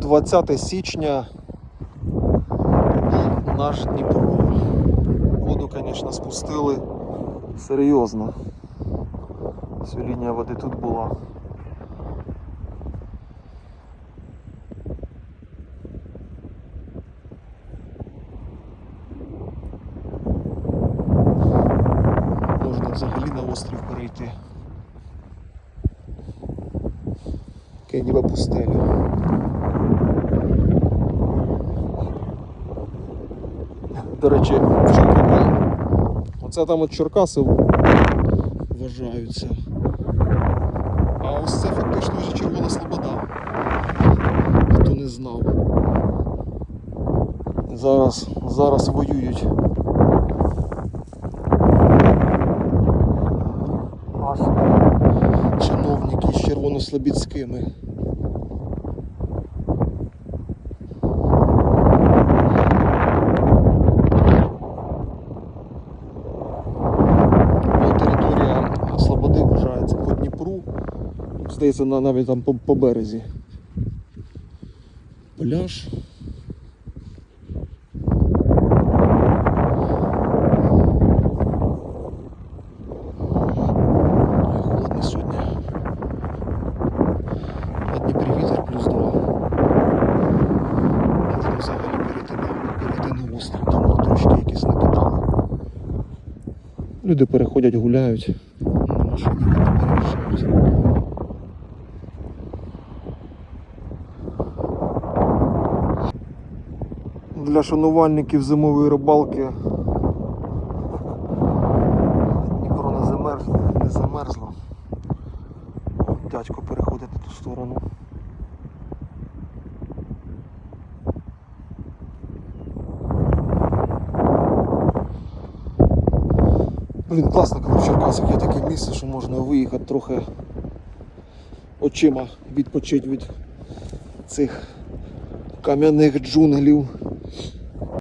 20 січня наш Дніпро. Воду, звісно, спустили серйозно. Все лінія води тут була. Можна взагалі на острів перейти. Таке ніби пустеля. До речі. Оце там от Черкаси вважаються. А ось це фактично вже Червона Слобода. Хто не знав. Зараз, зараз воюють. Чиновники слобідськими. територія Слободи вважається по Дніпру. Здається, навіть там по березі. Пляж. Ой, Холодно сьогодні. На Дніпрі вітер плюс 2. Можна взагалі перейти на, перейти на острів, там точки якісь накидали. Люди переходять, гуляють. Для шанувальників зимової рибалки Дніпро не замерзло, не замерзло. Дядько переходить на ту сторону. Блін, класно, коли в Черкасах є таке місце, що можна виїхати трохи очима відпочити від цих кам'яних джунглів.